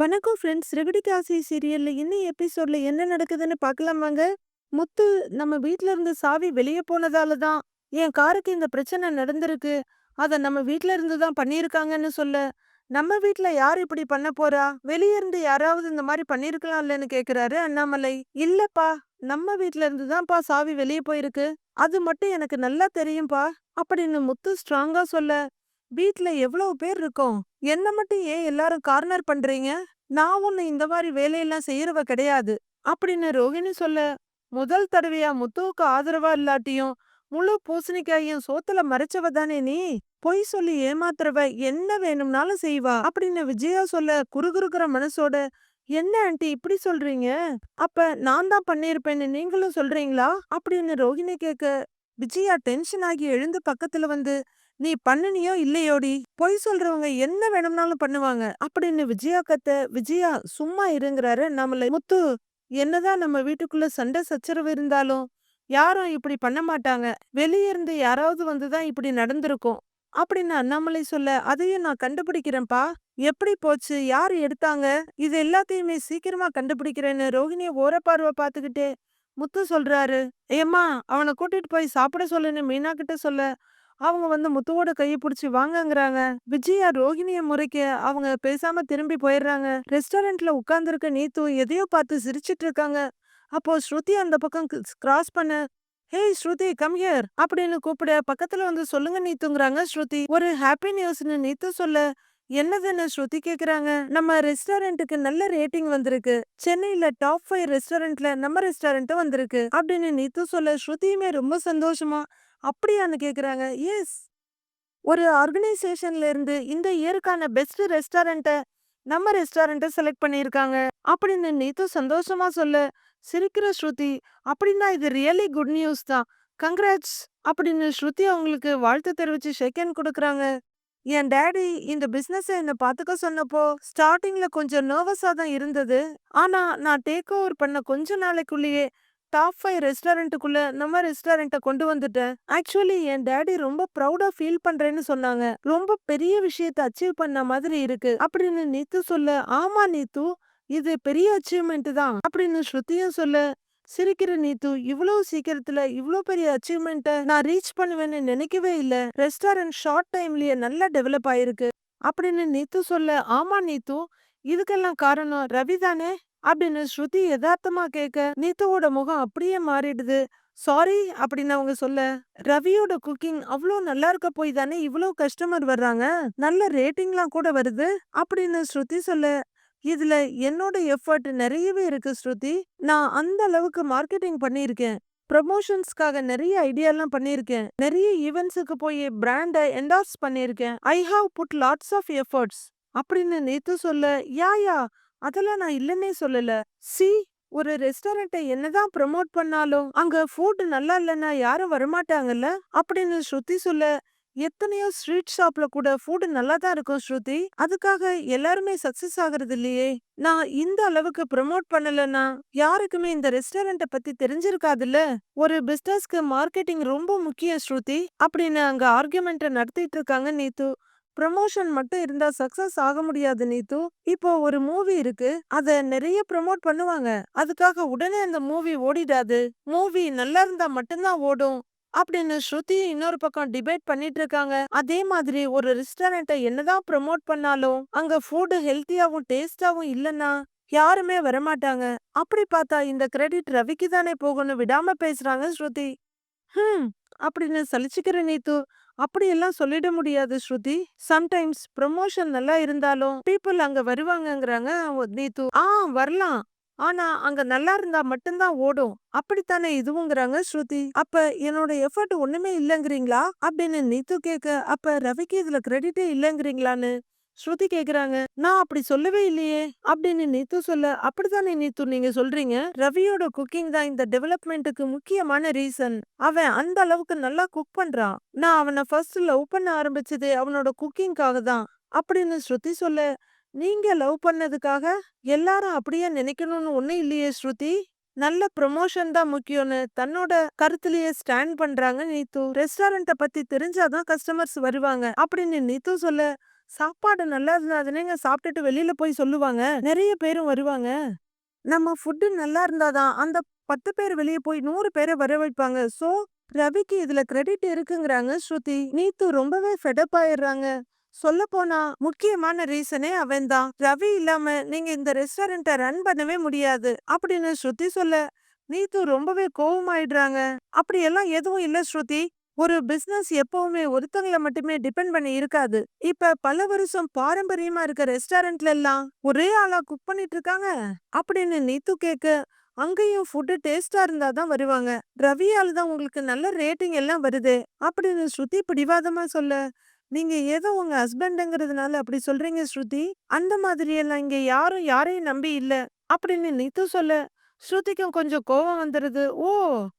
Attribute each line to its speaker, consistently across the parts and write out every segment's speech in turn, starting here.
Speaker 1: வணக்கம் ஃப்ரெண்ட்ஸ். ரெகடி காசி சீரியல்ல இன்னும் எபிசோட்ல என்ன நடக்குதுன்னு பார்க்கலாமாங்க? முத்து நம்ம வீட்ல இருந்து சாவி வெளிய போனதால தான் என் காருக்கு இந்த பிரச்சனை நடந்திருக்கு. அத நம்ம வீட்ல இருந்து தான் பண்ணியிருக்காங்கன்னு சொல்ல, நம்ம வீட்ல யார் இப்படி பண்ண போறா? வெளிய இருந்து யாராவது இந்த மாதிரி பண்ணியிருக்கலாம் இல்லைன்னு கேட்குறாரு அண்ணாமலை. இல்லப்பா, நம்ம வீட்ல இருந்து தான்ப்பா சாவி வெளிய போயிருக்கு. அது மட்டும் எனக்கு நல்லா தெரியும்பா. அப்படின்னு முத்து ஸ்ட்ராங்கா சொல்ல, வீட்ல எவ்வளவு பேர் இருக்கோம். என்ன மட்டும் ஏன் எல்லாரும் கார்னர் பண்றீங்க? நான் ஒண்ணு இந்த மாதிரி வேலையெல்லாம் செய்யறவ கிடையாது. அப்படின்னு ரோகிணி சொல்ல, முதல் தடவையா முத்துவுக்கு ஆதரவா இல்லாட்டியும், முழு பூசணிக்காயும் சோத்துல மறைச்சவ தானே நீ? பொய் சொல்லி ஏமாத்துறவ என்ன வேணும்னாலும் செய்வா. அப்படின்னு விஜயா சொல்ல குறுகுறுக்கிற மனசோட, என்ன ஆண்டி இப்படி சொல்றீங்க? அப்ப நான் தான் பண்ணிருப்பேன்னு நீங்களும் சொல்றீங்களா? அப்படின்னு ரோகிணி கேட்க, விஜயா டென்ஷன் ஆகி எழுந்து பக்கத்துல வந்து, நீ பண்ணுனியோ இல்லையோடி? பொய் சொல்றவங்க என்ன வேணும்னாலும் பண்ணுவாங்க. அப்படின்னு விஜயா கத்த விஜயா சும்மா இருங்கிறாரு. நம்மள முத்து என்னதான் நம்ம வீட்டுக்குள்ள சண்டை சச்சரவு இருந்தாலும் யாரும் இப்படி பண்ண மாட்டாங்க. வெளிய இருந்து யாராவது வந்துதான் இப்படி நடந்திருக்கும். அப்படின்னு அண்ணாமலை சொல்ல அதையும் நான் கண்டுபிடிக்கிறேன்ப்பா. எப்படி போச்சு? யார் எடுத்தாங்க? இது எல்லாத்தையுமே சீக்கிரமா கண்டுபிடிக்கிறேன்னு ரோஹிணிய ஓரப்பார்வை பார்த்துக்கிட்டே முத்து சொல்றாரு. ஏம்மா அவனை கூட்டிட்டு போய் சாப்பிட சொல்லுன்னு மீனா கிட்ட சொல்ல அவங்க வந்து முத்துவோட கையை பிடிச்சி வாங்கங்கிறாங்க. விஜயா ரோஹிணிய முறைக்க அவங்க பேசாம திரும்பி போயிடுறாங்க ரெஸ்டாரண்ட்ல உட்கார்ந்துருக்க நீத்து எதையோ பார்த்து சிரிச்சிட்டு இருக்காங்க அப்போ ஸ்ருதி அந்த பக்கம் கிராஸ் பண்ண. ஹேய் ஸ்ருதி கம் ஹியர் அப்படின்னு கூப்பிட. பக்கத்துல வந்து சொல்லுங்க நீத்துங்கிறாங்க ஸ்ருதி. ஒரு ஹாப்பி நியூஸ்னு நீத்து சொல்ல. என்னதுன்னு ஸ்ருதி கேக்குறாங்க. நம்ம ரெஸ்டாரண்ட்டுக்கு நல்ல ரேட்டிங் வந்திருக்கு. சென்னையில டாப் ஃபைவ் ரெஸ்டாரண்ட்ல நம்ம ரெஸ்டாரண்ட் வந்திருக்கு அப்படின்னு நீத்து சொல்ல. ஸ்ருதியுமே ரொம்ப சந்தோஷமா அப்படியான்னு கேக்குறாங்க. எஸ் ஒரு ஆர்கனைசேஷன்ல இருந்து இந்த இயருக்கான பெஸ்ட் ரெஸ்டாரண்ட்டை நம்ம ரெஸ்டாரண்ட்டை செலக்ட் பண்ணியிருக்காங்க. அப்படின்னு நீத்து சந்தோஷமா சொல்ல. சிரிக்கிற ஸ்ருதி அப்படின்னா இது ரியலி குட் நியூஸ் தான். கங்க்ராட்ஸ் அப்படின்னு ஸ்ருதி அவங்களுக்கு வாழ்த்து தெரிவிச்சு ஷெக்கன் கொடுக்குறாங்க. என் டேடி இந்த பிஸ்னஸை என்ன பாத்துக்க சொன்னப்போ ஸ்டார்டிங்ல கொஞ்சம் நர்வஸாக தான் இருந்தது. ஆனா நான் டேக் ஓவர் பண்ண கொஞ்ச நாளைக்குள்ளேயே டாப் ஃபைவ் ரெஸ்டாரண்ட்டுக்குள்ள நம்ம ரெஸ்டாரண்ட்டை கொண்டு வந்துட்டேன். ஆக்சுவலி என் டேடி ரொம்ப ப்ரௌடா ஃபீல் பண்றேன்னு சொன்னாங்க. ரொம்ப பெரிய விஷயத்த அச்சீவ் பண்ண மாதிரி இருக்கு. அப்படின்னு நீத்து சொல்ல ஆமா நீத்து இது பெரிய அச்சீவ்மெண்ட் தான். அப்படின்னு ஸ்ருதியும் சொல்ல சிரிக்கிற நீத்து இவ்வளவு சீக்கிரத்துல இவ்வளோ பெரிய அச்சீவ்மெண்ட்டை நான் ரீச் பண்ணுவேன்னு நினைக்கவே இல்லை. ரெஸ்டாரண்ட் ஷார்ட் டைம்லயே நல்லா டெவலப் ஆயிருக்கு. அப்படின்னு நீத்து சொல்ல ஆமா நீத்து இதுக்கெல்லாம் காரணம் ரவி தானே? அப்படின்னு ஸ்ருதி யதார்த்தமா கேட்க நீத்துவோட முகம் அப்படியே மாறிடுது. சாரி அப்படின்னு அவங்க சொல்ல ரவியோட குக்கிங் அவ்வளோ நல்லா இருக்க போய் தானே இவ்வளோ கஸ்டமர் வர்றாங்க? நல்ல ரேட்டிங்லாம் கூட வருது? அப்படின்னு ஸ்ருதி சொல்ல இதுல என்னோட எஃபர்ட் நிறையவே இருக்கு ஸ்ருதி. நான் அந்த அளவுக்கு மார்க்கெட்டிங் பண்ணியிருக்கேன். ப்ரமோஷன்ஸ்க்காக நிறைய ஐடியாலாம் பண்ணியிருக்கேன். நிறைய ஈவெண்ட்ஸுக்கு போய் பிராண்டை என்டார்ஸ் பண்ணியிருக்கேன். I have put lots of efforts. அப்படின்னு நேத்து சொல்ல யா யா. அதெல்லாம் நான் இல்லன்னே சொல்லல. சி ஒரு ரெஸ்டாரண்ட்டை என்னதான் ப்ரமோட் பண்ணாலும் அங்க ஃபுட் நல்லா இல்லைன்னா யாரும் வரமாட்டாங்கல்ல? அப்படின்னு ஸ்ருதி சொல்ல எத்தனையோ ஸ்ட்ரீட் ஷாப்ல கூட ஃபுட் நல்லா தான் இருக்கும் ஸ்ருதி. அதுக்காக எல்லாருமே சக்சஸ் ஆகுறது இல்லையே. நான் இந்த அளவுக்கு ப்ரமோட் பண்ணலன்னா யாருக்குமே இந்த ரெஸ்டாரண்ட்டை பத்தி தெரிஞ்சிருக்காதுல்ல? ஒரு பிசினஸ்க்கு மார்க்கெட்டிங் ரொம்ப முக்கியம் ஸ்ருதி. அப்படின்னு அங்க ஆர்குமெண்ட்டை நடத்திட்டு இருக்காங்க நீத்து. ப்ரமோஷன் மட்டும் இருந்தா சக்சஸ் ஆக முடியாது நீத்து. இப்போ ஒரு மூவி இருக்கு அத நிறைய ப்ரமோட் பண்ணுவாங்க. அதுக்காக உடனே அந்த மூவி ஓடிடாது. மூவி நல்லா இருந்தா மட்டும்தான் ஓடும் அப்படின்னு ஸ்ருதி இன்னொரு பக்கம் டிபேட் பண்ணிட்டு இருக்காங்க அதே மாதிரி ஒரு ரெஸ்டாரண்ட்டை என்னதான் ப்ரமோட் பண்ணாலும் அங்க ஃபுட் ஹெல்த்தியாவும் டேஸ்டாவும் இல்லைன்னா யாருமே வரமாட்டாங்க. அப்படி பார்த்தா இந்த கிரெடிட் ரவிக்கு தானே போகணும் விடாம பேசுறாங்க ஸ்ருதி. ஹம் அப்படின்னு சலிச்சுக்கிற நீத்து. அப்படியெல்லாம் சொல்லிட முடியாது ஸ்ருதி. சம்டைம்ஸ் ப்ரொமோஷன் நல்லா இருந்தாலும் பீப்புள் அங்க வருவாங்கங்கிறாங்க. நீத்து ஆ வரலாம். ஆனா அங்க நல்லா இருந்தா மட்டும்தான் ஓடும். அப்படித்தானே இதுவுங்கிறாங்க ஸ்ருதி. அப்ப என்னோட எஃபர்ட் ஒண்ணுமே இல்லைங்கிறீங்களா? அப்படின்னு நீத்து கேட்க அப்ப ரவிக்கு இதுல கிரெடிட்டே இல்லைங்கிறீங்களான்னு? ஸ்ருதி கேக்குறாங்க. நான் அப்படி சொல்லவே இல்லையே அப்படின்னு நீத்து சொல்ல அப்படித்தானே நீத்து நீங்க சொல்றீங்க? ரவியோட குக்கிங் தான் இந்த டெவலப்மெண்ட்டுக்கு முக்கியமான ரீசன். அவன் அந்த அளவுக்கு நல்லா குக் பண்றான். நான் அவனை ஃபர்ஸ்ட் லவ் பண்ண ஆரம்பிச்சது அவனோட குக்கிங்காக தான் அப்படின்னு ஸ்ருதி சொல்ல நீங்க லவ் பண்ணதுக்காக எல்லாரும் அப்படியே நினைக்கணும்னு ஒண்ணு இல்லையே ஸ்ருதி. நல்ல ப்ரொமோஷன் தான் முக்கியம்னு தன்னோட கருத்துலயே ஸ்டாண்ட் பண்றாங்க நீத்து. ரெஸ்டாரண்ட்டை பத்தி தெரிஞ்சாதான் கஸ்டமர்ஸ் வருவாங்க அப்படின்னு நீத்து சொல்ல சாப்பாடு நல்லா இருந்தா சாப்பிட்டுட்டு வெளியில போய் சொல்லுவாங்க. நிறைய பேரும் வருவாங்க. நம்ம ஃபுட்டு நல்லா இருந்தா தான், அந்த 10 பேர் வெளியே போய் நூறு பேர வரவழைப்பாங்க சோ, ரவிக்கு இதுல கிரெடிட் இருக்குங்கிறாங்க ஸ்ருதி. நீத்து ரொம்பவே ஃபெடப் ஆயிடுறாங்க. சொல்லப்போனா, முக்கியமான ரீசனே அவன் தான். ரவி இல்லாம நீங்க இந்த ரெஸ்டாரண்ட்ட ரன் பண்ணவே முடியாது. அப்படின்னு ஸ்ருதி சொல்ல, நீத்து ரொம்பவே கோவமாயிடுறாங்க. அப்படியெல்லாம் எதுவும் இல்ல ஸ்ருதி. ஒரு பிசினஸ் எப்பவுமே ஒருத்தங்கள மட்டுமே டிபெண்ட் பண்ணி இருக்காது. இப்ப பல வருஷம் பாரம்பரியமா இருக்க ரெஸ்டாரண்ட்ல எல்லாம் ஒரே ஆளா குக் பண்ணிட்டு இருக்காங்க. அப்படின்னு நீத்து கேட்க, அங்கேயும் ஃபுட்டு டேஸ்டா இருந்தா தான் வருவாங்க. ரவியால தான் உங்களுக்கு நல்ல ரேட்டிங் எல்லாம் வருது அப்படின்னு ஸ்ருதி பிடிவாதமா சொல்ல, நீங்க ஏதோ உங்க ஹஸ்பண்டுங்கிறதுனால அப்படி சொல்றீங்க ஸ்ருதி. அந்த மாதிரி எல்லாம் இங்க யாரும் யாரையும் நம்பி இல்ல. அப்படின்னு நீத்து சொல்ல, ஸ்ருதிக்கும் கொஞ்சம் கோவம் வந்துருது. ஓ!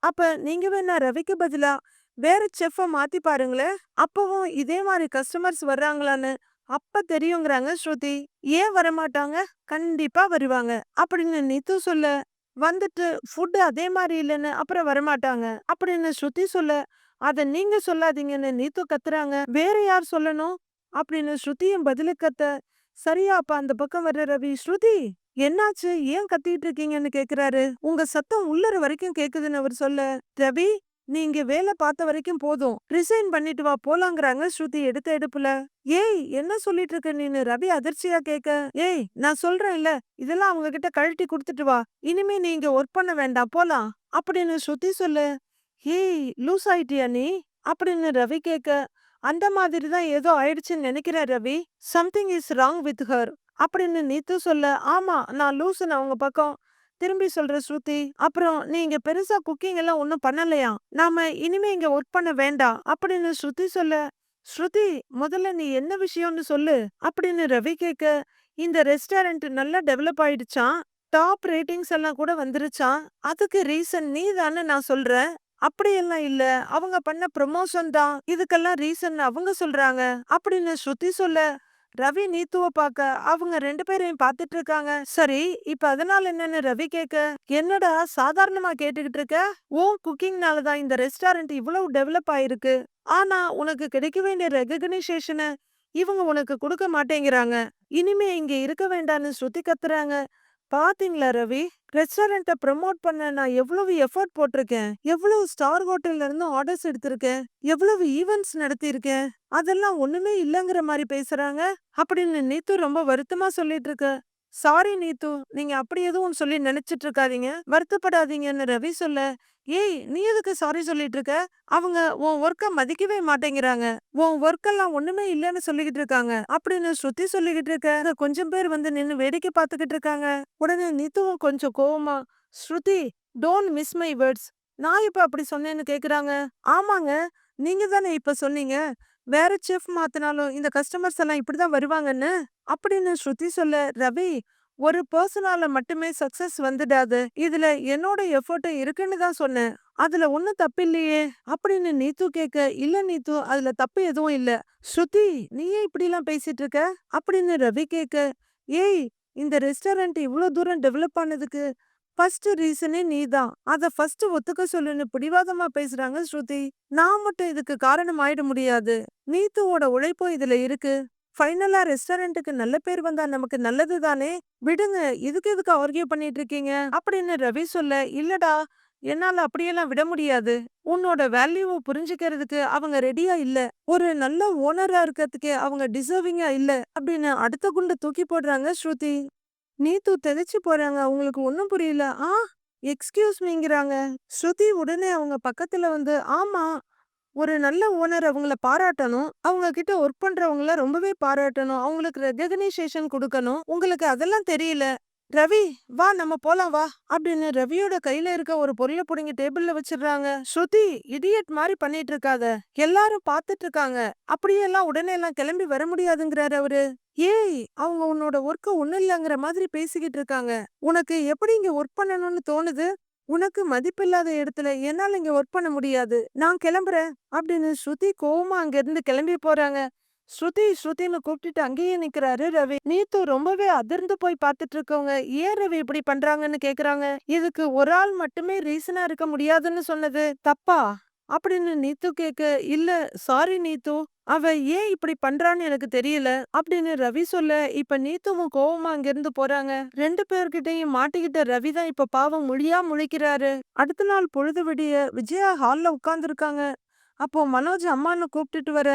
Speaker 1: அப்ப நீங்க வேணா ரவிக்கு பதிலா வேற செஃப்ப மாத்தி பாருங்களேன். அப்பவும் இதே மாதிரி கஸ்டமர்ஸ் வர்றாங்களான்னு அப்ப தெரியுங்கிறாங்க ஸ்ருதி. ஏன் வரமாட்டாங்க? கண்டிப்பா வருவாங்க. அப்படின்னு நித்து சொல்ல, வந்துட்டு ஃபுட்டு அதே மாதிரி இல்லன்னு அப்புறம் வரமாட்டாங்க. அப்படின்னு ஸ்ருதி சொல்ல, அத நீங்க சொல்லாதீங்கன்னு நீத்து கத்துறாங்க. வேற யார் சொல்லணும்? அப்படின்னு ஸ்ருதியும் பதிலு கத்த, சரியா அப்ப அந்த பக்கம் வர்ற ரவி, ஸ்ருதி என்னாச்சு? ஏன் கத்திட்டு இருக்கீங்கன்னு கேக்குறாரு. உங்க சத்தம் உள்ளர வரைக்கும் கேக்குதுன்னு அவர் சொல்ல, ரவி நீ இங்க வேலை பார்த்த வரைக்கும் போதும். ரிசைன் பண்ணிட்டு வா போலாங்கிறாங்க ஸ்ருதி எடுத்த எடுப்புல. ஏய் என்ன சொல்லிட்டு இருக்க நீனு? ரவி அதிர்ச்சியா கேக்க ஏய் நான் சொல்றேன் இல்ல இதெல்லாம் அவங்க கிட்ட கழட்டி குடுத்துட்டு வா. இனிமே நீ இங்க ஒர்க் பண்ண வேண்டாம் போலாம். அப்படின்னு ஸ்ருதி சொல்லு ஏய் லூஸ் ஆயிட்டியா நீ? அப்படின்னு ரவி கேக்க அந்த மாதிரி தான் ஏதோ ஆயிடுச்சுன்னு நினைக்கிறேன் Ravi. Something is wrong with her. அப்படின்னு நீத்து சொல்ல, ஆமா நான் லூசுன்னு அவங்க பக்கம். திரும்பி சொல்ற ஸ்ருதி, அப்புறம் நீ இங்க பெருசா குக்கிங் எல்லாம் ஒன்றும் பண்ணலையா? நாம இனிமே இங்க ஒர்க் பண்ண வேண்டாம். அப்படின்னு ஸ்ருதி சொல்ல, ஸ்ருதி முதல்ல நீ என்ன விஷயம்னு சொல்லு. அப்படின்னு ரவி கேட்க, இந்த ரெஸ்டாரண்ட் நல்லா டெவலப் ஆயிடுச்சான் டாப் ரேட்டிங்ஸ் எல்லாம் கூட வந்துருச்சாம். அதுக்கு ரீசன் நீ தான்னு நான் சொல்றேன். அப்படியெல்லாம் இல்ல. அவங்க பண்ண ப்ரமோஷன் தான். இதுக்கெல்லாம் ரீசன் அவங்க சொல்றாங்க. அப்படின்னு ஸ்ருதி சொல்ல, ரவி நீத்துவ பார்க்க அவங்க ரெண்டு பேரையும் பார்த்துட்டு இருக்காங்க. சரி இப்ப அதனால என்னன்னு ரவி கேட்க, என்னடா சாதாரணமா கேட்டுக்கிட்டு இருக்க? உன் குக்கிங்னால தான் இந்த ரெஸ்டாரண்ட் இவ்வளவு டெவலப் ஆயிருக்கு. ஆனா உனக்கு கிடைக்க வேண்டிய ரெகக்னைசேஷனை இவங்க உனக்கு கொடுக்க மாட்டேங்கிறாங்க. இனிமே இங்க இருக்க வேண்டான்னு ஸ்ருதி கத்துறாங்க. பாத்தீங்களா ரவி? ரெஸ்டாரண்ட்ட ப்ரமோட் பண்ண நான் எவ்வளவு எஃபர்ட் போட்டிருக்கேன். எவ்வளவு ஸ்டார் ஹோட்டல்ல இருந்து ஆர்டர்ஸ் எடுத்திருக்கேன். எவ்வளவு ஈவெண்ட்ஸ் நடத்தியிருக்கேன். அதெல்லாம் ஒண்ணுமே இல்லைங்கிற மாதிரி பேசுறாங்க. அப்படின்னு நீத்து ரொம்ப வருத்தமா சொல்லிட்டு இருக்க. சாரி நீத்து. நீங்க அப்படி எதுவும் சொல்லி நினைச்சிட்டு இருக்காதீங்க. வருத்தப்படாதீங்கன்னு ரவி சொல்ல, ஏய் நீ எதுக்கு சாரி சொல்லிட்டு இருக்க? அவங்க உன் ஒர்க்க மதிக்கவே மாட்டேங்கிறாங்க. உன் ஒர்க் எல்லாம் ஒண்ணுமே இல்லன்னு சொல்லிக்கிட்டு இருக்காங்க. அப்படின்னு ஸ்ருதி சொல்லிக்கிட்டு இருக்க. கொஞ்சம் பேர் வந்து நின்னு வேடிக்கை பார்த்துக்கிட்டு இருக்காங்க. உடனே நீத்துவும் கொஞ்சம் கோவமா, Shruti don't miss my words. நான் இப்ப அப்படி சொன்னேன்னு கேக்குறாங்க. ஆமாங்க. நீங்க தானே இப்ப சொன்னீங்க. வேற செஃப் மாத்துனாலும் இந்த கஸ்டமர்ஸ் எல்லாம் இப்படிதான் வருவாங்கன்னு. அப்படின்னு ஸ்ருதி சொல்ல, ரவி ஒரு பர்சனால மட்டுமே சக்சஸ் வந்துடாது. இதுல என்னோட எஃபர்ட்டும் இருக்குன்னு தான் சொன்னேன். அதுல ஒண்ணும் தப்பில்லையே. அப்படின்னு நீத்து கேட்க, இல்ல நீத்து அதுல தப்பு எதுவும் இல்ல. ஸ்ருதி நீயே இப்படி இப்படிலாம் பேசிட்டு இருக்க? அப்படின்னு ரவி கேட்க, ஏய் இந்த ரெஸ்டாரண்ட் இவ்ளோ தூரம் டெவலப் ஆனதுக்கு ஃபர்ஸ்ட் ரீசனே நீதான். அத ஃபர்ஸ்ட் ஒத்துக்க சொல்லுன்னு பிடிவாதமா பேசுறாங்க ஸ்ருதி. நான் மட்டும் இதுக்கு காரணம் ஆயிட முடியாது. நீத்துவோட உழைப்பும் இதுல இருக்கு. ஃபைனலா ரெஸ்டாரண்ட்டுக்கு நல்ல பேர் வந்தா நமக்கு நல்லது தானே. விடுங்க இதுக்கு எதுக்கு ஆர்கியூ பண்ணிட்டு இருக்கீங்க? அப்படின்னு ரவி சொல்ல, இல்லடா என்னால அப்படியெல்லாம் விட முடியாது. உன்னோட வேல்யூவ புரிஞ்சுக்கிறதுக்கு அவங்க ரெடியா இல்ல. ஒரு நல்ல ஓனரா இருக்கிறதுக்கு அவங்க டிசர்விங்கா இல்ல. அப்படின்னு அடுத்த குண்ட தூக்கி போடுறாங்க ஸ்ருதி. நீத்து தெளிச்சு போறாங்க. அவங்களுக்கு ஒன்றும் புரியல. ஆ எக்ஸ்கியூஸ் மீங்கிறாங்க. ஸ்ருதி உடனே அவங்க பக்கத்துல வந்து, ஆமா ஒரு நல்ல ஓனர் அவங்கள பாராட்டணும். அவங்க கிட்ட ஒர்க் பண்றவங்கள ரொம்பவே பாராட்டணும். அவங்களுக்கு ரெகக்னைசேஷன் கொடுக்கணும் உங்களுக்கு அதெல்லாம் தெரியல. ரவி வா நம்ம போலாம் வா. அப்படின்னு ரவியோட கையில இருக்க ஒரு பொருள புடுங்கி டேபிள்ல வச்சிடுறாங்க. ஸ்ருதி இடியட் மாதிரி பண்ணிட்டு இருக்காத. எல்லாரும் பாத்துட்டு இருக்காங்க. அப்படியெல்லாம் உடனே எல்லாம் கிளம்பி வர முடியாதுங்கிறாரு அவரு. ஏய் அவங்க உன்னோட ஒர்க்க ஒண்ணு இல்லைங்கிற மாதிரி பேசிக்கிட்டு இருக்காங்க. உனக்கு எப்படி இங்க ஒர்க் பண்ணணும்னு தோணுது? உனக்கு மதிப்பில்லாத இடத்துல என்னால இங்க ஒர்க் பண்ண முடியாது. நான் கிளம்புறேன். அப்படின்னு ஸ்ருதி கோவமா அங்க இருந்து கிளம்பி போறாங்க. ஸ்ருதி ஸ்ருதின்னு கூப்பிட்டுட்டு அங்கேயே நிக்கிறாரு ரவி. நீத்து ரொம்பவே அதிர்ந்து போய் பார்த்துட்டு இருக்கவங்க ஏன் ரவி இப்படி பண்றாங்கன்னு கேக்குறாங்க. இதுக்கு ஒரு ஆள் மட்டுமே ரீசனா இருக்க முடியாதுன்னு சொன்னது தப்பா? அப்படின்னு நீத்து கேக்க இல்ல சாரி நீத்து அவ ஏன் இப்படி பண்றான்னு எனக்கு தெரியல அப்படின்னு ரவி சொல்ல இப்ப நீத்துவும் கோவமா அங்கிருந்து போறாங்க ரெண்டு பேர்கிட்டயும் மாட்டிக்கிட்ட ரவி தான் இப்ப பாவம் முழியா முழிக்கிறாரு அடுத்த நாள் பொழுது விடிய விஜயா ஹால்ல உட்கார்ந்துருக்காங்க அப்போ மனோஜ் அம்மான்னு கூப்பிட்டுட்டு வர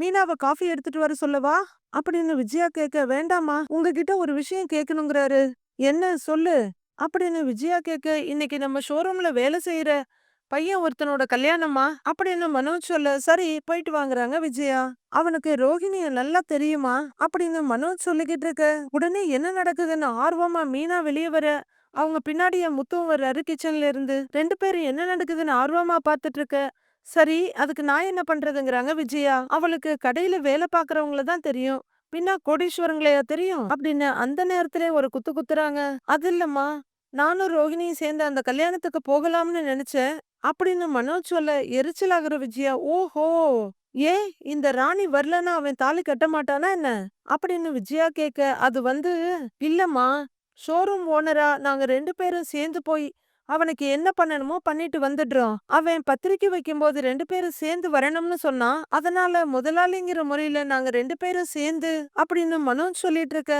Speaker 1: மீனாவை காஃபி எடுத்துட்டு வர சொல்லவா? அப்படின்னு விஜயா கேட்க வேண்டாமா உங்ககிட்ட ஒரு விஷயம் கேட்கணுங்கிறாரு. என்ன சொல்லு. அப்படின்னு விஜயா கேட்க இன்னைக்கு நம்ம ஷோரூம்ல வேலை செய்யற பையன் ஒருத்தனோட கல்யாணமா அப்படின்னு மனோஜ் சொல்ல சரி போயிட்டு வாங்குறாங்க விஜயா. அவனுக்கு ரோஹிணிய நல்லா தெரியுமா? அப்படின்னு மனோஜ் சொல்லிக்கிட்டு இருக்க உடனே என்ன நடக்குதுன்னு ஆர்வமா மீனா வெளியே வர அவங்க பின்னாடியே முத்துவும் வர்றாரு கிச்சன்ல இருந்து. ரெண்டு பேரும் என்ன நடக்குதுன்னு ஆர்வமா பாத்துட்டு இருக்க சரி அதுக்கு நான் என்ன பண்றதுங்கிறாங்க விஜயா. அவளுக்கு கடையில வேலை பாக்குறவங்கள தான் தெரியும். பின்னா கோடீஸ்வரங்களையா தெரியும்? அப்படின்னு அந்த நேரத்துல ஒரு குத்து குத்துறாங்க. அது இல்லம்மா நானும் ரோஹிணியும் சேர்ந்து அந்த கல்யாணத்துக்கு போகலாம்னு நினைச்சேன். அப்படின்னு மனோஜ் சொல்ல எரிச்சலாகிற விஜயா ஓஹோ! ஏ இந்த ராணி வரலன்னா அவன் தாலி கட்ட மாட்டானா என்ன? அப்படின்னு விஜயா கேட்க அது வந்து இல்லம்மா ஷோரூம் ஓனரா நாங்க ரெண்டு பேரும் சேர்ந்து போய் அவனுக்கு என்ன பண்ணணுமோ பண்ணிட்டு வந்துடுறோம் அவன் பத்திரிக்கை வைக்கும்போது ரெண்டு பேரும் சேர்ந்து வரணும்னு சொன்னான் அதனால முதலாளிங்கிற முறையில நாங்க ரெண்டு பேரும் சேர்ந்து அப்படின்னு மனோஜ் சொல்லிட்டு இருக்க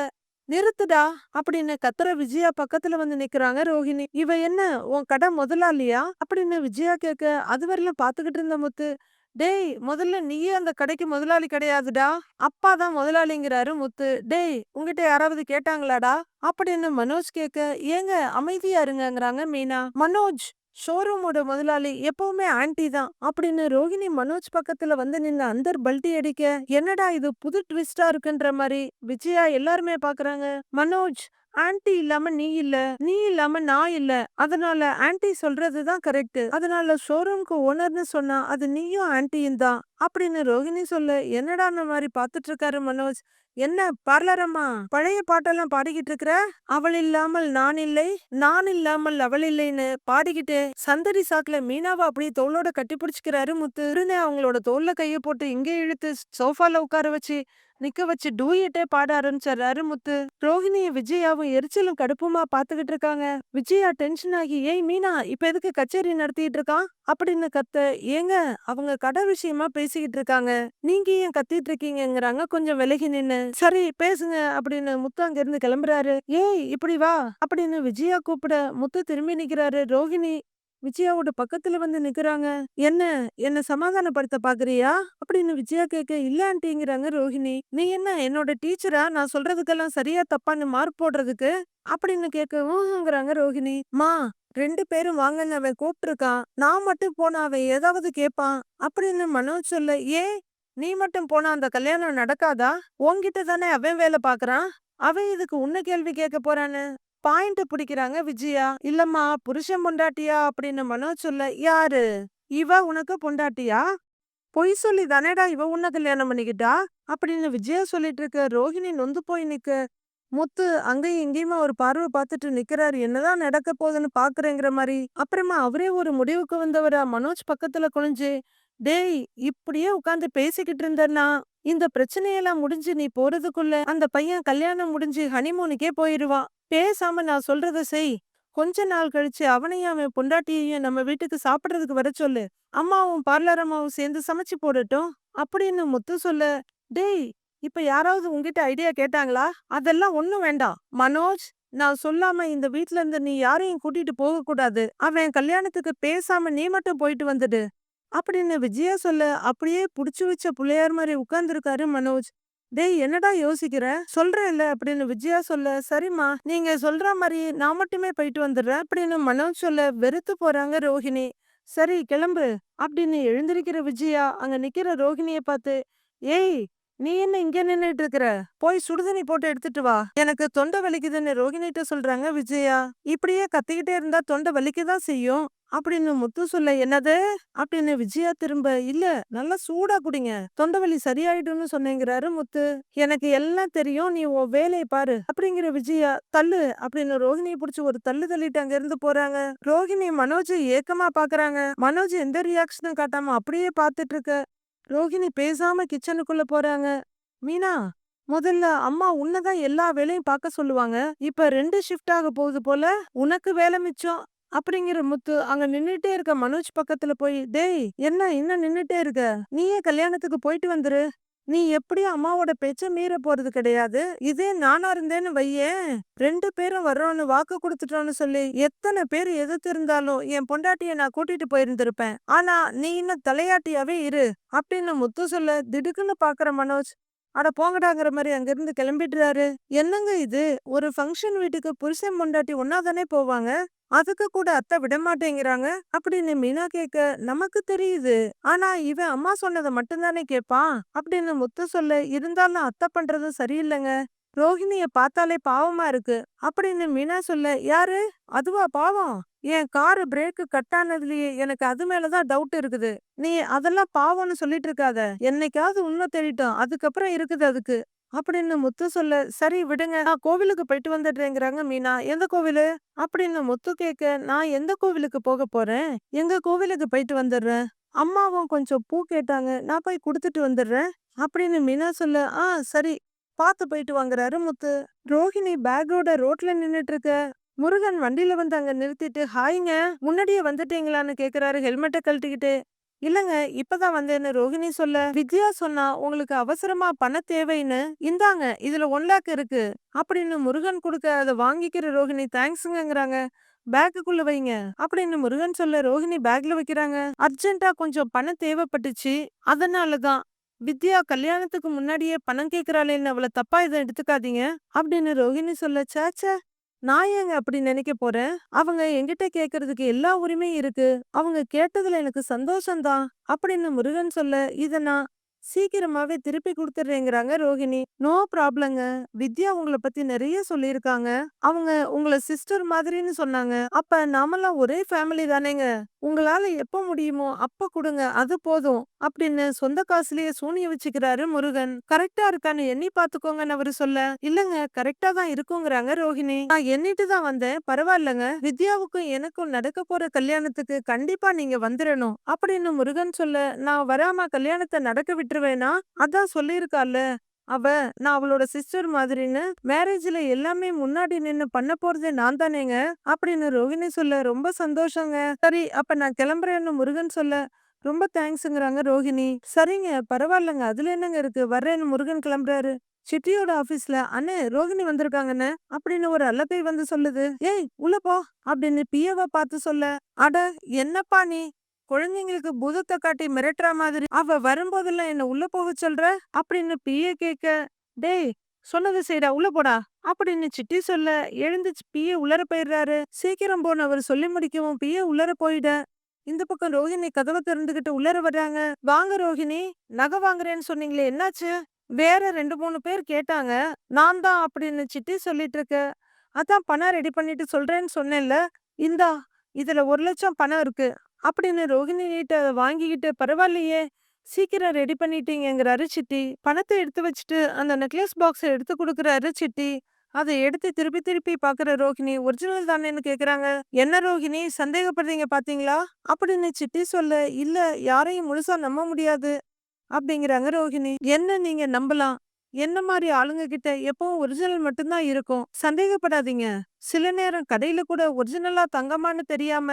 Speaker 1: நிறுத்துடா அப்படின்னு கத்துற விஜயா பக்கத்துல வந்து நிக்கிறாங்க ரோஹிணி. இவ என்ன உன் கடை முதலாளியா? அப்படின்னு விஜயா கேட்க அது வரையிலும் பாத்துக்கிட்டு இருந்த முத்து டேய் முதல்ல நீயே அந்த கடைக்கு முதலாளி கிடையாதுடா. அப்பா தான் முதலாளிங்கிறாரு முத்து. டேய் உங்ககிட்ட யாராவது கேட்டாங்களாடா? அப்படின்னு மனோஜ் கேட்க ஏங்க அமைதியா இருங்கங்கிறாங்க மீனா. மனோஜ் ஷோரூமோட முதலாளி எப்பவுமே ஆன்டி தான். அப்படின்னு ரோஹிணி மனோஜ் பக்கத்துல வந்து நின்னு அந்தர் பல்ட்டி அடிக்க என்னடா இது புது ட்விஸ்டா இருக்குன்ற மாதிரி விஜயா எல்லாருமே பாக்குறாங்க. மனோஜ் ஆன்டி இல்லாம நீ இல்ல நீ இல்லாம நான் இல்ல. அதனால ஆன்டி சொல்றதுதான் கரெக்ட். அதனால ஷோரூம்க்கு ஓனர்னு சொன்னா அது நீயும் ஆன்டியும் தான். அப்படின்னு ரோஹிணி சொல்ல என்னடா அந்த மாதிரி பாத்துட்டு இருக்காரு மனோஜ்? என்ன பார்லரம்மா? பழைய பாட்டெல்லாம் பாடிக்கிட்டு இருக்கிற? அவள் இல்லாமல் நான் இல்லை நான் இல்லாமல் அவள் இல்லைன்னு பாடிக்கிட்டு சந்தடி சாக்குல மீனாவை அப்படியே தோளோட கட்டி பிடிச்சிக்கிறாரு முத்து. இருந்தே அவங்களோட தோல்ல கைய போட்டு இங்கே இழுத்து சோஃபால உட்கார வச்சு நிக்க வச்சு டூயட்டே பாட ஆரம்பிச்சாரு முத்து. ரோஹிணிய விஜயாவும் எரிச்சலும் கடுப்புமா பாத்துக்கிட்டு இருக்காங்க. விஜயா டென்ஷன் ஆகி ஏய் மீனா இப்ப எதுக்கு கச்சேரி நடத்திட்டு இருக்கான்? அப்படின்னு கத்த ஏங்க அவங்க கடை விஷயமா பேசிக்கிட்டு இருக்காங்க. நீங்க ஏன் கத்திட்டு இருக்கீங்கிறாங்க கொஞ்சம் விலகி நின்னு. சரி பேசுங்க அப்படின்னு முத்து அங்க இருந்து கிளம்புறாரு. ஏய் இப்படி வா அப்படின்னு விஜயா கூப்பிட முத்து திரும்பி நிக்கிறாரு. ரோஹிணி விஜயாவோட பக்கத்துல வந்து நிக்கிறாங்க. என்ன என்ன சமாதானப்படுத்த பாக்குறியா? அப்படின்னு விஜயா கேட்க இல்ல ஆண்டிங்கிறாங்க ரோஹிணி. நீ என்ன என்னோட டீச்சரா? நான் சொல்றதுக்கெல்லாம் சரியா தப்பான்னு மார்க் போடுறதுக்கு? அப்படின்னு கேட்க ஊங்குறாங்க ரோஹிணி. மா ரெண்டு பேரும் வாங்கன்னு அவன் கூப்பிட்டுருக்கான் நான் மட்டும் போனா அவன் ஏதாவது கேட்பான் அப்படின்னு மனோஜ் சொல்ல ஏ நீ மட்டும் போனா அந்த கல்யாணம் நடக்காதா? உன்கிட்ட தானே அவன் வேலை பாக்குறான்? அவன் இதுக்கு உன்ன கேள்வி கேட்க போறான்னு? பாயிண்ட் பிடிக்கிறாங்க விஜயா? இல்லம்மா புருஷன் பொண்டாட்டியா அப்படின்னு மனோஜ் சொல்ல யாரு? இவ உனக்கு பொண்டாட்டியா? பொய் சொல்லி தானேடா இவ உன்ன கல்யாணம் பண்ணிக்கிட்டா? அப்படின்னு விஜயா சொல்லிட்டு இருக்க ரோஹிணி நொந்து போய் நிக்க. முத்து அங்கேயும் இங்கேயுமா ஒரு பார்வை பார்த்துட்டு நிக்கிறாரு. என்னதான் நடக்க போகுதுன்னு பாக்குறேங்கிற மாதிரி. அப்புறமா அவரே ஒரு முடிவுக்கு வந்தவரா? மனோஜ் பக்கத்துல குனிஞ்சு டேய் இப்படியே உட்காந்து பேசிக்கிட்டு இருந்தேன்னா இந்த பிரச்சனையெல்லாம் முடிஞ்சு நீ போறதுக்குள்ள அந்த பையன் கல்யாணம் முடிஞ்சு ஹனிமூனுக்கே போயிருவான் பேசாம நான் சொல்றத செய். கொஞ்ச நாள் கழிச்சு அவனையும் அவன் பொண்டாட்டியையும் நம்ம வீட்டுக்கு சாப்பிடுறதுக்கு வர சொல்லு. அம்மாவும் பார்லர் அம்மாவும் சேர்ந்து சமைச்சு போடட்டும். அப்படின்னு முத்து சொல்ல டேய் இப்ப யாராவது உங்ககிட்ட ஐடியா கேட்டாங்களா? அதெல்லாம் ஒண்ணும் வேண்டாம். மனோஜ் நான் சொல்லாம இந்த வீட்ல இருந்து நீ யாரையும் கூட்டிட்டு போக கூடாது அவன் கல்யாணத்துக்கு பேசாம நீ மட்டும் போயிட்டு வந்துடு. அப்படின்னு விஜயா சொல்ல அப்படியே புடிச்சு வச்ச புள்ளையார் மாதிரி உட்கார்ந்துருக்காரு மனோஜ். டேய் என்னடா யோசிக்கிற? சொல்றேன்ல அப்படின்னு விஜயா சொல்ல சரிம்மா நீங்க சொல்ற மாதிரி நான் மட்டுமே போயிட்டு வந்துடுறேன் அப்படின்னு மனோஜ் சொல்ல வெறுத்து போறாங்க ரோஹிணி. சரி கிளம்பு அப்படின்னு எழுந்திருக்கிற விஜயா அங்க நிக்கிற ரோஹிணிய பார்த்து ஏய் நீ என்ன இங்க நின்னுட்டு இருக்கிற போய் சுடுதண்ணி போட்டு எடுத்துட்டு வா. எனக்கு தொண்டை வலிக்குதுன்னு ரோகிணிட்ட சொல்றாங்க விஜயா. இப்படியே கத்திக்கிட்டே இருந்தா தொண்டை வலிக்கதான் செய்யும். அப்படின்னு முத்து சொல்ல என்னது? அப்படின்னு விஜயா திரும்ப இல்ல நல்லா சூடா குடிங்க. தொண்டவலி சரியாயிடும்னு சொன்னேங்கிறாரு முத்து. எனக்கு எல்லாம் தெரியும். நீ உன் வேலையை பாரு. அப்படிங்கிற விஜயா தள்ளு அப்படின்னு ரோஹிணியை பிடிச்சி ஒரு தள்ளு தள்ளிட்டு அங்க இருந்து போறாங்க. ரோஹிணி மனோஜ் ஏக்கமா பாக்குறாங்க. மனோஜ் எந்த ரியாக்ஷனும் காட்டாம அப்படியே பாத்துட்டு இருக்க. ரோஹிணி பேசாம கிச்சனுக்குள்ள போறாங்க. மீனா முதல்ல அம்மா உன்னதான் எல்லா வேலையும் பார்க்க சொல்லுவாங்க. இப்ப ரெண்டு ஷிஃப்ட் ஆக போகுது போல உனக்கு வேலை மிச்சம் அப்படிங்கிற முத்து அங்க நின்னுட்டே இருக்க மனோஜ் பக்கத்துல போய் டேய் என்ன இன்னும் நின்னுட்டே இருக்க? நீயே கல்யாணத்துக்கு போயிட்டு வந்துரு. நீ எப்படியும் அம்மாவோட பேச்ச மீற போறது கிடையாது. இதே நானா இருந்தேன்னு வையேன் ரெண்டு பேரும் வர்றோம்னு வாக்கு கொடுத்துட்டோம்னு சொல்லி எத்தனை பேர் எதிர்த்து இருந்தாலும் என் பொண்டாட்டிய நான் கூட்டிட்டு போயிருந்திருப்பேன். ஆனா நீ இன்னும் தலையாட்டியாவே இரு அப்படின்னு முத்து சொல்ல திடுக்குன்னு பாக்குற மனோஜ் அட போங்கடாங்கிற மாதிரி அங்கிருந்து கிளம்பிடுறாரு. என்னங்க இது? ஒரு ஃபங்க்ஷன் வீட்டுக்கு புருஷன் முண்டாட்டி ஒன்னா தானே போவாங்க? அதுக்கு கூட அத்தை விட மாட்டேங்கிறாங்க? அப்படின்னு மீனா கேட்க நமக்கு தெரியுது. ஆனா இவன் அம்மா சொன்னதை மட்டும்தானே கேட்பான் அப்படின்னு முத்து சொல்ல இருந்தாலும் அத்தை பண்றது சரியில்லைங்க. ரோஹிணிய பார்த்தாலே பாவமா இருக்கு. அப்படின்னு மீனா சொல்ல யாரு? அதுவா பாவம்? என் காரு பிரேக்கு கட் ஆனதுலயே எனக்கு அது மேலதான் டவுட் இருக்குது. நீ அதெல்லாம் பாவம்னு சொல்லிட்டு இருக்காத என்னைக்காவது உண்மை தேடிட்டோம். அதுக்கப்புறம் இருக்குது அதுக்கு. அப்படின்னு முத்து சொல்ல சரி விடுங்க. நான் கோவிலுக்கு போயிட்டு வந்துடுறேங்கிறாங்க மீனா. எந்த கோவிலு? அப்படின்னு முத்து கேட்க நான் எந்த கோவிலுக்கு போக போறேன்? எங்க கோவிலுக்கு போயிட்டு வந்துடுறேன். அம்மாவும் கொஞ்சம் பூ கேட்டாங்க. நான் போய் கொடுத்துட்டு வந்துடுறேன். அப்படின்னு மீனா சொல்ல ஆ சரி. பார்த்து போயிட்டு வாங்குறாரு முத்து. ரோஹிணி பேக்கோட ரோட்ல நின்னுட்டு இருக்க. முருகன் வண்டியில வந்து அங்க நிறுத்திட்டு ஹாய்ங்க முன்னாடியே வந்துட்டீங்களான்னு கேக்குறாரு ஹெல்மெட்டை கழட்டிக்கிட்டு. இல்லங்க இப்பதான் வந்தேன்னு ரோஹிணி சொல்ல வித்யா சொன்னா உங்களுக்கு அவசரமா பண தேவைன்னு இந்தாங்க இதுல ஒன் லேக் இருக்கு. அப்படின்னு முருகன் கொடுக்க அதை வாங்கிக்கிற ரோஹிணி தேங்க்ஸுங்கிறாங்க பேக்குக்குள்ள வைங்க அப்படின்னு முருகன் சொல்ல ரோஹிணி பேக்ல வைக்கிறாங்க அர்ஜென்ட்டா கொஞ்சம் பணம் தேவைப்பட்டுச்சு அதனாலதான் வித்யா கல்யாணத்துக்கு முன்னாடியே பணம் கேட்கிறாளேன்னு அவளை தப்பா இதை எடுத்துக்காதீங்க அப்படின்னு ரோஹிணி சொல்ல சாச்சா நான் ஏங்க அப்படி நினைக்க போறேன்? அவங்க என்கிட்ட கேக்குறதுக்கு எல்லா உரிமையும் இருக்கு. அவங்க கேட்டதுல எனக்கு சந்தோஷம்தான். அப்படின்னு முருகன் சொல்ல இதை நான் சீக்கிரமாவே திருப்பி கொடுத்துடுறேங்கிறாங்க ரோஹிணி. நோ ப்ராப்ளங்க. வித்யா உங்களை பத்தி நிறைய சொல்லியிருக்காங்க. அவங்க உங்களை சிஸ்டர் மாதிரின்னு சொன்னாங்க. அப்ப நாமெல்லாம் ஒரே ஃபேமிலி தானேங்க. உங்களால எப்ப முடியுமோ அப்ப கொடுங்க. அது போதும் அப்படின்னு சொந்த காசுலயே சூனிய வச்சுக்கிறாரு முருகன். கரெக்டா இருக்கான்னு எண்ணி பாத்துக்கோங்கன்னு அவரு சொல்ல. இல்லங்க கரெக்டா தான் இருக்குங்கிறாங்க ரோஹிணி. நான் எண்ணிட்டு தான் வந்தேன். பரவாயில்லங்க. வித்யாவுக்கும் எனக்கும் நடக்க போற கல்யாணத்துக்கு கண்டிப்பா நீங்க வந்துடணும் அப்படின்னு முருகன் சொல்ல. நான் வராம கல்யாணத்தை நடக்க விட்டு விட்டுருவேனா? அதான் சொல்லியிருக்கால அவ நான் அவளோட சிஸ்டர் மாதிரின்னு மேரேஜ்ல எல்லாமே முன்னாடி நின்னு பண்ண போறதே நான் தானேங்க? அப்படின்னு ரோஹிணி சொல்ல ரொம்ப சந்தோஷங்க. சரி அப்ப நான் கிளம்புறேன்னு முருகன் சொல்ல ரொம்ப தேங்க்ஸ்ங்கிறாங்க ரோஹிணி சரிங்க பரவாயில்லங்க. அதுல என்னங்க இருக்கு? வர்றேன்னு முருகன் கிளம்புறாரு. சிட்டியோட ஆபீஸ்ல அண்ணே ரோகிணி வந்திருக்காங்கன்னு அப்படின்னு ஒரு அல்லப்பை வந்து சொல்லுது. ஏய் உள்ள போ. அப்படின்னு பியவ பார்த்து சொல்ல அட என்னப்பா நீ? குழந்தைங்களுக்கு பூதத்தை காட்டி மிரட்டுற மாதிரி அவ வரும்போதெல்லாம் என்ன உள்ள போக சொல்ற? அப்படின்னு பிய கேட்க டேய் சொன்னது செய்டா உள்ள போடா அப்படின்னு சிட்டி சொல்ல எழுந்துச்சு பிய உள்ளர போயிடுறாரு. சீக்கிரம் போன அவர் சொல்லி முடிக்கவும் பிய உள்ளர போயிட இந்த பக்கம் ரோஹிணி கதவை திறந்துகிட்டு உள்ளர வர்றாங்க. வாங்க ரோஹிணி நகை வாங்குறேன்னு சொன்னீங்களே என்னாச்சு? வேற ரெண்டு மூணு பேர் கேட்டாங்க. நான் தான் அப்படின்னு சிட்டி சொல்லிட்டு இருக்க அதான் பணம் ரெடி பண்ணிட்டு சொல்றேன்னு சொன்னேன்ல இந்தா இதுல ஒரு லட்சம் பணம் இருக்கு. அப்படின்னு ரோஹிணிகிட்ட அதை வாங்கிக்கிட்டு பரவாயில்லையே சீக்கிரம் ரெடி பண்ணிட்டீங்கங்கிறாரு சிட்டி பணத்தை எடுத்து வச்சுட்டு அந்த நெக்லஸ் பாக்ஸை எடுத்து கொடுக்குறாரு சிட்டி அதை எடுத்து திருப்பி திருப்பி பாக்குற ரோஹிணி ஒரிஜினல் தானேன்னு கேக்குறாங்க என்ன ரோஹிணி சந்தேகப்படுறீங்க பாத்தீங்களா அப்படின்னு சிட்டி சொல்ல இல்ல யாரையும் முழுசா நம்ப முடியாது அப்படிங்கிறாங்க ரோஹிணி என்ன நீங்க நம்பலாம்? என்ன மாதிரி ஆளுங்க கிட்ட எப்பவும் ஒரிஜினல் மட்டும்தான் இருக்கும். சந்தேகப்படாதீங்க. சில நேரம் கடையில கூட ஒரிஜினலா தங்கமான்னு தெரியாம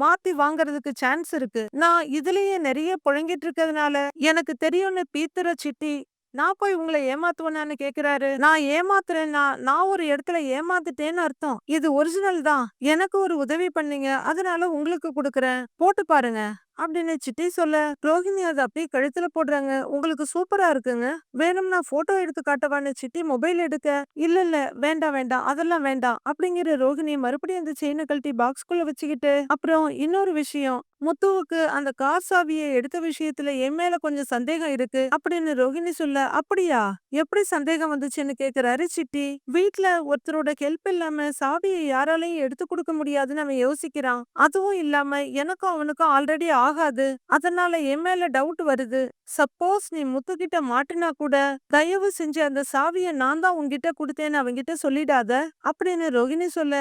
Speaker 1: மாத்தி வாங்குறதுக்கு சான்ஸ் இருக்கு. நான் இதுலயே நிறைய புழங்கிட்டு இருக்கிறதுனால எனக்கு தெரியும்னு பீத்துற சிட்டி நான் போய் உங்களை ஏமாத்துவேனான்னு கேக்குறாரு. நான் ஏமாத்துறேன்னா நான் ஒரு இடத்துல ஏமாத்துட்டேன்னு அர்த்தம். இது ஒரிஜினல் தான். எனக்கு ஒரு உதவி பண்ணீங்க. அதனால உங்களுக்கு கொடுக்குறேன். போட்டு பாருங்க. அப்படின்னு சிட்டி சொல்ல ரோஹிணி அதை அப்படியே கழுத்துல போடுறாங்க. உங்களுக்கு சூப்பரா இருக்குங்க. வேணும்னா போட்டோ எடுத்து காட்டவான்னு சிட்டி மொபைல் எடுக்க இல்ல இல்ல வேண்டாம் வேண்டாம் அதெல்லாம் வேண்டாம் அப்படிங்கிற ரோஹிணி மறுபடியும் அந்த செயினை கழட்டி பாக்ஸ்குள்ள வச்சுக்கிட்டு அப்புறம் இன்னொரு விஷயம் முத்துவுக்கு அந்த கார் சாவியை எடுத்த விஷயத்துல என் மேல கொஞ்சம் சந்தேகம் இருக்கு அப்படின்னு ரோஹிணி சொல்ல அப்படியா? எப்படி சந்தேகம் வந்துச்சுன்னு கேக்குறாரு சிட்டி. வீட்டுல ஒருத்தரோட ஹெல்ப் இல்லாம சாவியை யாராலையும் எடுத்து கொடுக்க முடியாதுன்னு அவன் யோசிக்கிறான். அதுவும் இல்லாம எனக்கும் அவனுக்கும் ஆல்ரெடி ஆகாது. அதனால என் மேல டவுட் வருது. சப்போஸ் நீ முத்துக்கிட்ட மாட்டினா கூட தயவு செஞ்சு அந்த சாவிய நான் தான் உன்கிட்ட கொடுத்தேன்னு அவன்கிட்ட சொல்லிடாத. அப்படின்னு ரோகிணி சொல்ல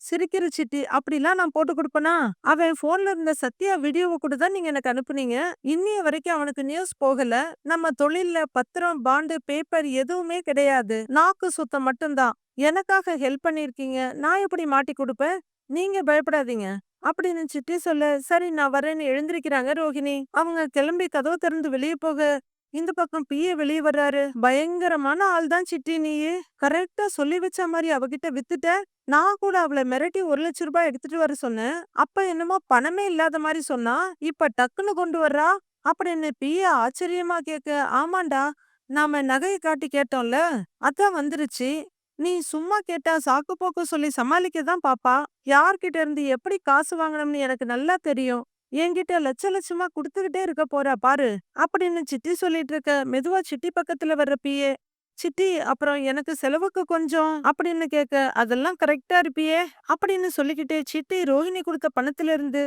Speaker 1: சிரிக்கிற சிட்டி அப்படிலாம் நான் போட்டு கொடுப்பனா? அவன் போன்ல இருந்த சத்யா வீடியோவை கூட தான் நீங்க எனக்கு அனுப்புனீங்க. இன்னைய வரைக்கும் அவனுக்கு நியூஸ் போகல. நம்ம தொழில்ல பத்திரம் பாண்டு பேப்பர் எதுவுமே கிடையாது. நாக்கு சுத்தம் மட்டும்தான். எனக்காக ஹெல்ப் பண்ணிருக்கீங்க நான் எப்படி மாட்டி கொடுப்பேன்? நீங்க பயப்படாதீங்க. அப்படின்னு சிட்டி சொல்ல சரி நான் வரேன்னு எழுந்திருக்கிறாங்க ரோஹிணி. அவங்க கிளம்பி கதவு திறந்து வெளியே போக இந்த பக்கம் பிஏ வெளியே வர்றாரு. பயங்கரமான ஆள் தான் சிட்டி நீயே. கரெக்டா சொல்லி வச்ச மாதிரி அவகிட்ட வித்துட்ட. நான் கூட அவளை மிரட்டி ஒரு லட்ச ரூபாய் எடுத்துட்டு வர சொன்னேன். அப்ப என்னமோ பணமே இல்லாத மாதிரி சொன்னா இப்ப டக்குன்னு கொண்டு வர்றா? அப்படின்னு பிஏ ஆச்சரியமா கேட்க ஆமாண்டா நாம நகையை காட்டி கேட்டோம்ல அதான் வந்துருச்சு. நீ சும்மா கேட்டா சாக்கு போக்கு சொல்லி சமாளிக்க தான் பாப்பா. யார்கிட்ட இருந்து எப்படி காசு வாங்கணும்னு எனக்கு நல்லா தெரியும். என்கிட்ட லட்ச லட்சமா கொடுத்துக்கிட்டே இருக்க போறா பாரு. அப்படின்னு சிட்டி சொல்லிட்டு இருக்க மெதுவா சிட்டி பக்கத்துல வர்ற பியே சிட்டி அப்புறம் எனக்கு செலவுக்கு கொஞ்சம் அப்படின்னு கேட்க அதெல்லாம் கரெக்டா இருப்பியே அப்படின்னு சொல்லிக்கிட்டே சிட்டி ரோஹிணி கொடுத்த பணத்துல இருந்து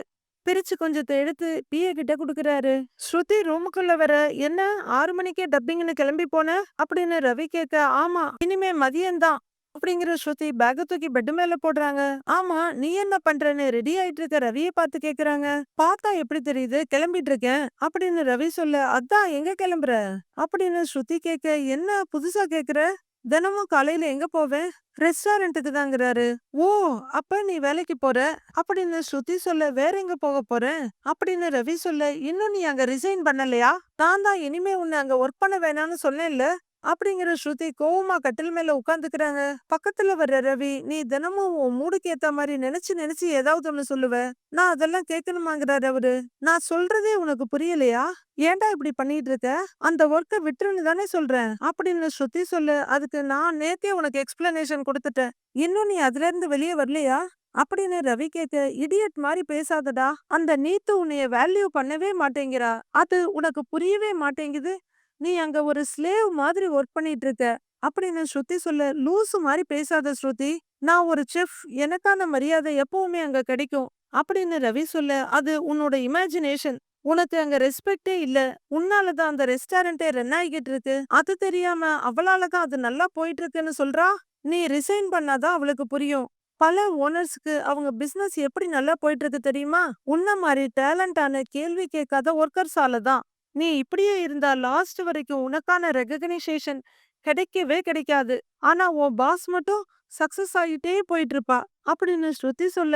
Speaker 1: பிரிச்சு கொஞ்சத்தை எடுத்து பிஏ கிட்ட குடுக்கறாரு. ஸ்ருதி ரூமுக்குள்ள வர. என்ன? ஆறு மணிக்கே டப்பிங்னு கிளம்பி போன? அப்படின்னு ரவி கேட்க ஆமா இனிமே மதியம்தான். அப்படிங்கிற ஸ்ருதி பேக தூக்கி பெட்டு மேல போடுறாங்க. ஆமா நீ என்ன பண்றன்னு ரெடி ஆயிட்டு இருக்க ரவியை பார்த்து கேக்குறாங்க. பார்த்தா எப்படி தெரியுது? கிளம்பிட்டு இருக்கேன். அப்படின்னு ரவி சொல்ல அதான் எங்க கிளம்புற? அப்படின்னு ஸ்ருதி கேட்க என்ன புதுசா கேக்குற? தினமும் காலையில எங்க போவேன் ரெஸ்டாரண்ட்டுக்கு தாங்கிறாரு. ஓ அப்ப நீ வேலைக்கு போற? அப்படின்னு ஸ்ருதி சொல்ல வேற எங்க போக போறேன் அப்படின்னு ரவி சொல்ல இன்னும் நீ அங்க ரிசைன் பண்ணலையா? நான் தான் இனிமே உன்னை அங்க ஒர்க் பண்ண வேணாம்னு சொன்னேன்ல. அப்படிங்கிற ஸ்ருதி கோவமா கட்டில் மேல உட்காந்துக்கிறாங்க பக்கத்துல வர்ற ரவி நீ தினமும் உன் மூடுக்கு ஏத்த மாதிரி நினைச்சு நினைச்சு ஏதாவது ஒண்ணு சொல்லுவ? நான் அதெல்லாம் கேட்கணுமாங்கிறாரு அவரு. நான் சொல்றதே உனக்கு புரியலையா? ஏன்டா இப்படி பண்ணிட்டு இருக்க அந்த ஒர்க்கை விட்டுருன்னு தானே சொல்றேன். அப்படின்னு ஸ்ருதி சொல்லு. அதுக்கு நான் நேத்தே உனக்கு எக்ஸ்பிளனேஷன் கொடுத்துட்டேன். இன்னும் நீ அதுல இருந்து வெளியே வரலையா? அப்படின்னு ரவி கேட்க இடியட் மாதிரி பேசாதடா. அந்த நீத்து உன்னைய வேல்யூ பண்ணவே மாட்டேங்கிறா. அது உனக்கு புரியவே மாட்டேங்குது. நீ அங்க ஒரு ஸ்லேவ் மாதிரி ஒர்க் பண்ணிட்டு இருக்க. அப்படின்னு ஸ்ருதி சொல்ல லூசு மாதிரி பேசாத ஸ்ருதி. நான் ஒரு செஃப் எனக்கான மரியாதை எப்பவுமே அங்க கிடைக்கும். அப்படின்னு ரவி சொல்ல அது உன்னோட இமேஜினேஷன் உனக்கு அங்க ரெஸ்பெக்டே இல்ல. உன்னாலதான் அந்த ரெஸ்டாரண்டே ரன் ஆகிட்டு இருக்கு. அது தெரியாம அவளாலதான் அது நல்லா போயிட்டு இருக்குன்னு சொல்றா? நீ ரிசைன் பண்ணாதான் அவளுக்கு புரியும். பல ஓனர்ஸ்க்கு அவங்க பிசினஸ் எப்படி நல்லா போயிட்டு இருக்கு தெரியுமா? உன்ன மாதிரி டேலண்டான கேள்வி கேட்காத ஒர்க்கர்ஸால தான். நீ இப்படியே இருந்தா லாஸ்ட் வரைக்கும் உனக்கான ரெகக்னைசேஷன் கிடைக்கவே கிடைக்காது. ஆனா உன் பாஸ் மட்டும் சக்சஸ் ஆகிட்டே போயிட்டு இருப்பா அப்படின்னு ஸ்ருதி சொல்ல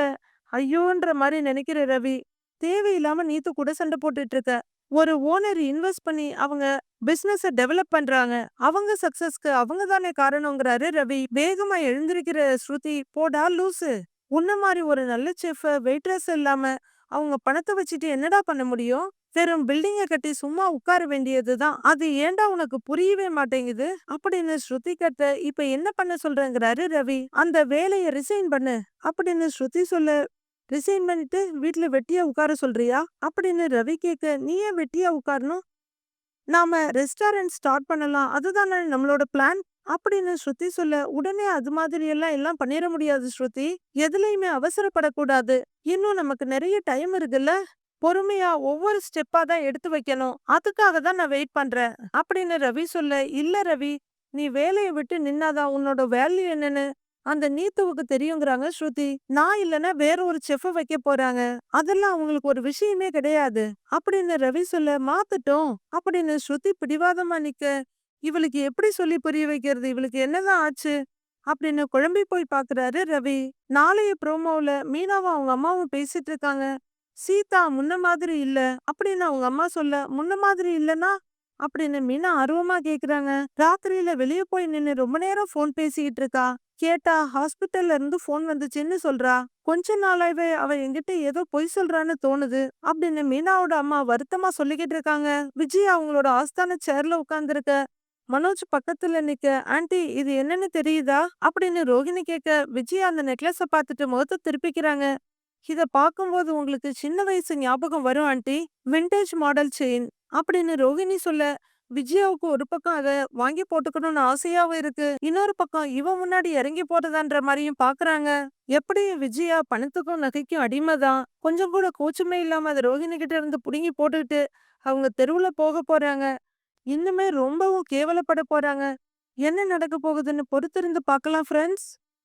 Speaker 1: ஐயோன்ற மாதிரி நினைக்கிற ரவி தேவையில்லாம நீத்து கூட சண்டை போட்டுட்டு இருக்க ஒரு ஓனர் இன்வெஸ்ட் பண்ணி அவங்க பிசினஸ டெவலப் பண்றாங்க. அவங்க சக்சஸ்க்கு அவங்க தானே காரணங்கிறாரு ரவி. வேகமா எழுந்திருக்கிற ஸ்ருதி போடா லூசு. உன்ன மாதிரி ஒரு நல்ல செஃப் வெயிட்ரஸ் இல்லாம அவங்க பணத்தை வச்சுட்டு என்னடா பண்ண முடியும்? தெரும் பில்டிங்க கட்டி சும்மா உட்கார வேண்டியதுதான் அது ஏண்டா உனக்கு புரியவே மாட்டேங்குது? அப்படின்னு ஸ்ருதி கட்ட இப்ப என்ன பண்ண சொல்றேங்கிறாரு ரவி. அந்த வேலையை ரிசைன் பண்ணு. அப்படின்னு ஸ்ருதி சொல்ல ரிசைன் பண்ணிட்டு வீட்டுல வெட்டியா உட்கார சொல்றியா? அப்படின்னு ரவி கேட்க நீ ஏன் வெட்டியா உட்காரணும்? நாம ரெஸ்டாரண்ட் ஸ்டார்ட் பண்ணலாம். அதுதானே நம்மளோட பிளான் அப்படின்னு ஸ்ருதி சொல்ல உடனே அது மாதிரி எல்லாம் எல்லாம் பண்ணிட முடியாது ஸ்ருதி. எதுலயுமே அவசரப்படக்கூடாது. இன்னும் நமக்கு நிறைய டைம் இருக்குல்ல? பொறுமையா ஒவ்வொரு ஸ்டெப்பா தான் எடுத்து வைக்கணும். அதுக்காக தான் நான் வெயிட் பண்றேன். அப்படின்னு ரவி சொல்ல இல்ல ரவி நீ வேலையை விட்டு நின்னாதான் உன்னோட வேல்யூ என்னன்னு? அந்த நீத்துவுக்கு தெரியுங்கிறாங்க ஸ்ருதி. நான் இல்லைன்னா வேற ஒரு செஃப வைக்க போறாங்க. அதெல்லாம் அவங்களுக்கு ஒரு விஷயமே கிடையாது. அப்படின்னு ரவி சொல்ல மாத்துட்டோம். அப்படின்னு ஸ்ருதி பிடிவாதமா நிக்க இவளுக்கு எப்படி சொல்லி புரிய வைக்கிறது? இவளுக்கு என்னதான் ஆச்சு? அப்படின்னு குழம்பி போய் பாக்குறாரு ரவி. நாளைய ப்ரோமோவில் மீனாவும் அவங்க அம்மாவும் பேசிட்டு இருக்காங்க. சீதா முன்ன மாதிரி இல்ல அப்படின்னு அவங்க அம்மா சொல்ல முன்ன மாதிரி இல்லனா அப்படின்னு மீனா ஆர்வமா கேக்குறாங்க. ராத்திரியில வெளிய போய் நின்னு ரொம்ப நேரம் போன் பேசிக்கிட்டு இருக்கா. கேட்டா ஹாஸ்பிட்டல்ல இருந்து போன் வந்துச்சுன்னு சொல்றா. கொஞ்ச நாளாவே அவ என்கிட்ட ஏதோ பொய் சொல்றான்னு தோணுது அப்படின்னு மீனாவோட அம்மா வருத்தமா சொல்லிக்கிட்டு இருக்காங்க. விஜய் அவங்களோட ஆஸ்தான சேர்ல உட்காந்துருக்க மனோஜ் பக்கத்துல நிக்க ஆண்டி இது என்னன்னு தெரியுதா? அப்படின்னு ரோஹிணி கேட்க விஜய் அந்த நெக்லஸ பார்த்துட்டு முகத்தை திருப்பிக்கிறாங்க. இத பார்க்கும்போது உங்களுக்கு சின்ன வயசு ஞாபகம் வரும் ஆண்டி விண்டேஜ் மாடல் செயின் அப்படின்னு ரோஹிணி சொல்ல விஜயாவுக்கு ஒரு பக்கம் அத வாங்கி போட்டுக்கணும்னு ஆசையாவும் இருக்கு. இன்னொரு பக்கம் இவன் முன்னாடி இறங்கி போறதான்ற மாதிரியும் பாக்குறாங்க. எப்படி விஜயா பணத்துக்கும் நகைக்கும் அடிமைதான் கொஞ்சம் கூட கூச்சமே இல்லாம அதை ரோஹிணி கிட்ட இருந்து புடுங்கி போட்டுக்கிட்டு அவங்க தெருவுல போக போறாங்க. இன்னுமே ரொம்பவும் கேவலப்பட போறாங்க. என்ன நடக்க போகுதுன்னு பொறுத்திருந்து பார்க்கலாம் ஃப்ரெண்ட்ஸ்